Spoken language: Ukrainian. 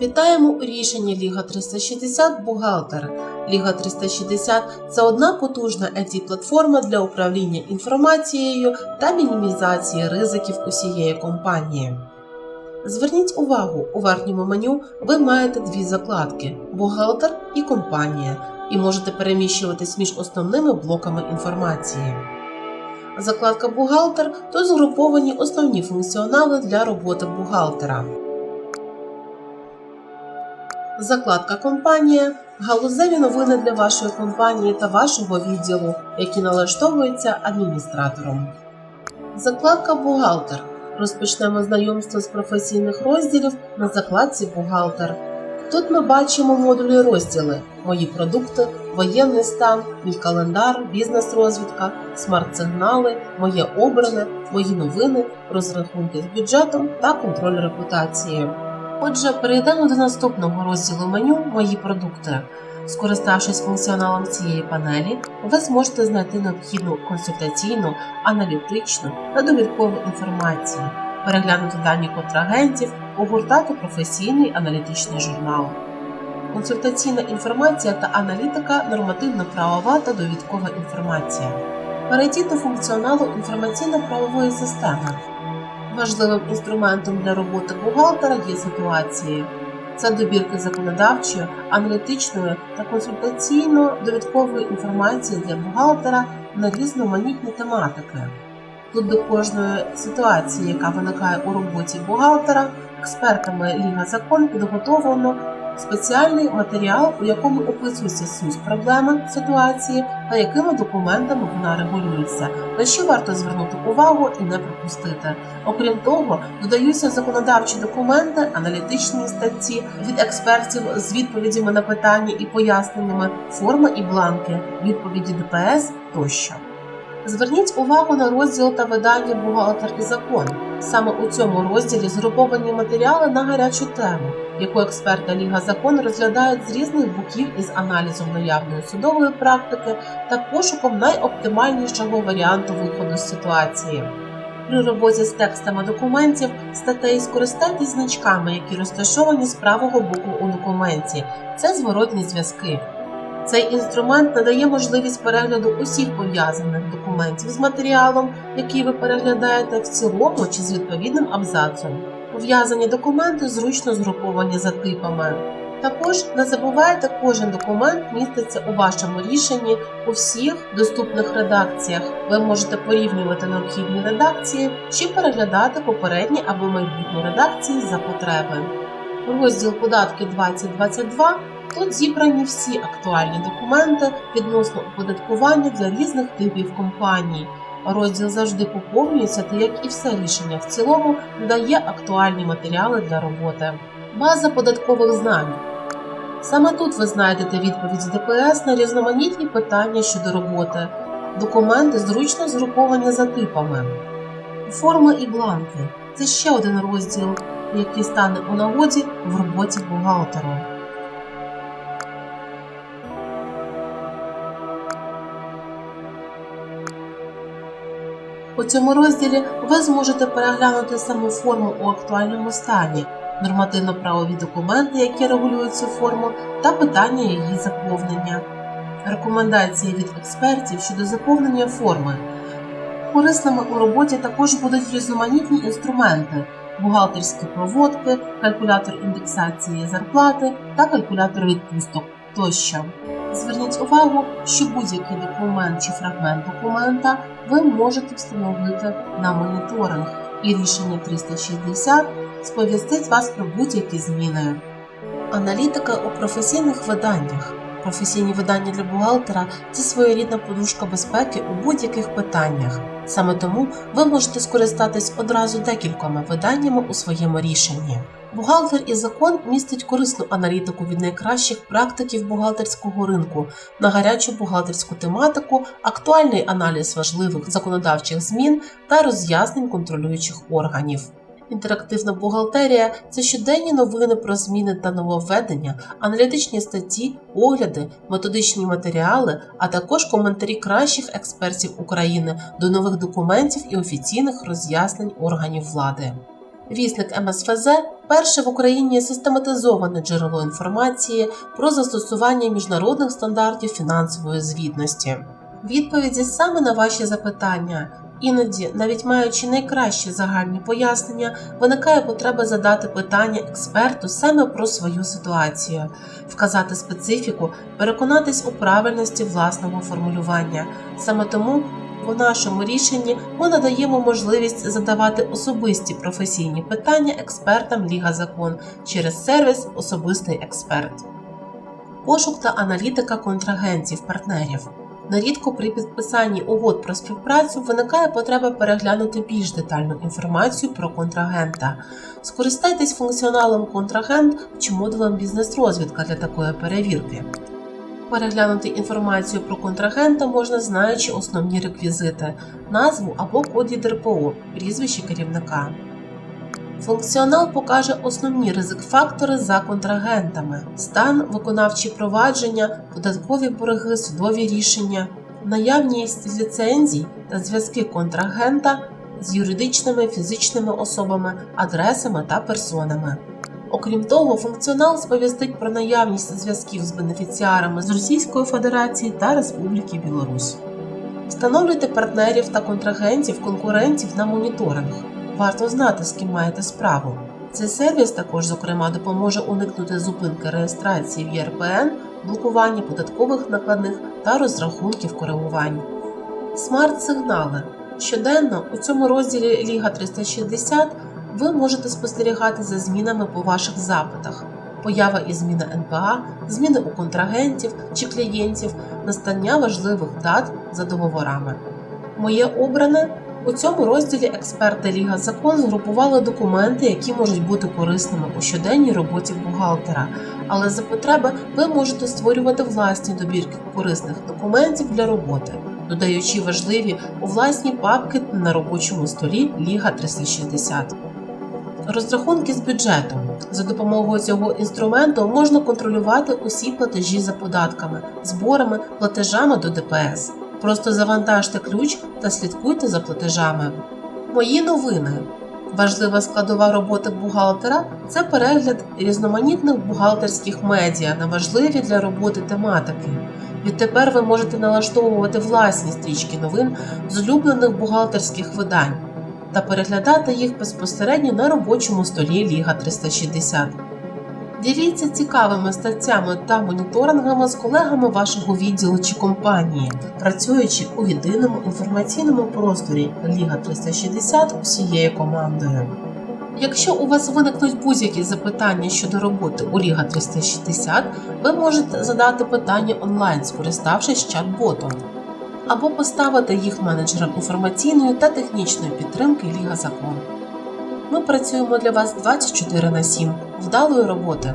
Вітаємо у рішенні Ліга 360 Бухгалтер. Ліга 360 це одна потужна it платформа для управління інформацією та мінімізації ризиків усієї компанії. Зверніть увагу, у верхньому меню ви маєте дві закладки бухгалтер і компанія, і можете переміщуватись між основними блоками інформації. Закладка бухгалтер то згруповані основні функціонали для роботи бухгалтера. Закладка компанія галузеві новини для вашої компанії та вашого відділу, які налаштовуються адміністратором. Закладка бухгалтер. Розпочнемо знайомство з професійних розділів на закладці бухгалтер. Тут ми бачимо модулі розділи: Мої продукти, воєнний стан, мій календар, бізнес-розвідка, смарт-сигнали, моє обране, мої новини, розрахунки з бюджетом та контроль репутації. Отже, перейдемо до наступного розділу меню Мої продукти. Скориставшись функціоналом цієї панелі, ви зможете знайти необхідну консультаційну, аналітичну та довідкову інформацію, переглянути дані контрагентів, огортати професійний аналітичний журнал. Консультаційна інформація та аналітика, нормативно-правова та довідкова інформація. Перейдіть до функціоналу інформаційно-правової системи. Важливим інструментом для роботи бухгалтера є ситуації. Це добірки законодавчої, аналітичної та консультаційно-довідкової інформації для бухгалтера на різноманітні тематики. Тут до кожної ситуації, яка виникає у роботі бухгалтера, експертами Ліга Закон підготовлено спеціальний матеріал, у якому описується суть проблеми ситуації та якими документами вона регулюється, на що варто звернути увагу і не пропустити. Окрім того, додаються законодавчі документи, аналітичні статті від експертів з відповідями на питання і поясненнями, форми і бланки, відповіді ДПС тощо. Зверніть увагу на розділ та видання Бухгалтер і закон. Саме у цьому розділі згруповані матеріали на гарячу тему, яку експерти Ліга Закон розглядають з різних боків із аналізом наявної судової практики та пошуком найоптимальнішого варіанту виходу з ситуації. При роботі з текстами документів статей скористайтесь значками, які розташовані з правого боку у документі. Це зворотні зв'язки. Цей інструмент надає можливість перегляду усіх пов'язаних документів з матеріалом, який ви переглядаєте в цілому чи з відповідним абзацом. Пов'язані документи зручно згруповані за типами. Також не забувайте, кожен документ міститься у вашому рішенні у всіх доступних редакціях. Ви можете порівнювати необхідні редакції чи переглядати попередні або майбутні редакції за потреби. Розділ податки 2022 Тут зібрані всі актуальні документи відносно оподаткування для різних типів компаній. Розділ завжди поповнюється, та як і все рішення в цілому дає актуальні матеріали для роботи. База податкових знань. Саме тут ви знайдете відповідь ДПС на різноманітні питання щодо роботи. Документи зручно згруповані за типами. Форми і бланки це ще один розділ, який стане у нагоді в роботі бухгалтеру. У цьому розділі ви зможете переглянути саму форму у актуальному стані, нормативно-правові документи, які регулюють цю форму, та питання її заповнення, рекомендації від експертів щодо заповнення форми. Корисними у роботі також будуть різноманітні інструменти, бухгалтерські проводки, калькулятор індексації зарплати та калькулятор відпусток тощо. Зверніть увагу, що будь-який документ чи фрагмент документа ви можете встановити на моніторинг, і рішення 360 сповістить вас про будь-які зміни. Аналітика у професійних виданнях. Професійні видання для бухгалтера це своєрідна подушка безпеки у будь-яких питаннях. Саме тому ви можете скористатись одразу декількома виданнями у своєму рішенні. Бухгалтер і закон містить корисну аналітику від найкращих практиків бухгалтерського ринку на гарячу бухгалтерську тематику, актуальний аналіз важливих законодавчих змін та роз'яснень контролюючих органів. Інтерактивна бухгалтерія це щоденні новини про зміни та нововведення, аналітичні статті, огляди, методичні матеріали, а також коментарі кращих експертів України до нових документів і офіційних роз'яснень органів влади. Вісник МСФЗ перше в Україні систематизоване джерело інформації про застосування міжнародних стандартів фінансової звітності. Відповіді саме на ваші запитання. Іноді, навіть маючи найкращі загальні пояснення, виникає потреба задати питання експерту саме про свою ситуацію, вказати специфіку, переконатись у правильності власного формулювання. Саме тому у нашому рішенні ми надаємо можливість задавати особисті професійні питання експертам Ліга Закон через сервіс Особистий експерт. Пошук та аналітика контрагентів партнерів. Нерідко при підписанні угод про співпрацю виникає потреба переглянути більш детальну інформацію про контрагента. Скористайтесь функціоналом контрагент чи модулем бізнес-розвідка для такої перевірки. Переглянути інформацію про контрагента можна, знаючи основні реквізити, назву або код від РПО, прізвище керівника. Функціонал покаже основні ризик-фактори за контрагентами: стан, виконавчі провадження, податкові борги, судові рішення, наявність ліцензій та зв'язки контрагента з юридичними фізичними особами, адресами та персонами. Окрім того, функціонал сповістить про наявність зв'язків з бенефіціарами з Російської Федерації та Республіки Білорусь. Встановлюйте партнерів та контрагентів конкурентів на моніторинг. Варто знати, з ким маєте справу. Цей сервіс також, зокрема, допоможе уникнути зупинки реєстрації в ЄРПН, блокування податкових накладних та розрахунків коригувань. Смарт-сигнали. Щоденно у цьому розділі Ліга 360 ви можете спостерігати за змінами по ваших запитах, поява і зміна НПА, зміни у контрагентів чи клієнтів, настання важливих дат за договорами. Моє обране у цьому розділі експерти Ліга Закон згрупували документи, які можуть бути корисними у щоденній роботі бухгалтера, але за потреби ви можете створювати власні добірки корисних документів для роботи, додаючи важливі у власні папки на робочому столі Ліга 360. Розрахунки з бюджетом. За допомогою цього інструменту можна контролювати усі платежі за податками, зборами, платежами до ДПС. Просто завантажте ключ та слідкуйте за платежами. Мої новини. Важлива складова роботи бухгалтера це перегляд різноманітних бухгалтерських медіа на важливі для роботи тематики. Відтепер ви можете налаштовувати власні стрічки новин з улюблених бухгалтерських видань та переглядати їх безпосередньо на робочому столі Ліга 360. Діліться цікавими статтями та моніторингами з колегами вашого відділу чи компанії, працюючи у єдиному інформаційному просторі Ліга 360 усією командою. Якщо у вас виникнуть будь-які запитання щодо роботи у Ліга 360, ви можете задати питання онлайн, скориставшись чат-ботом, або поставити їх менеджерам інформаційної та технічної підтримки Ліга Закон. Ми працюємо для вас 24 на 7. Вдалої роботи!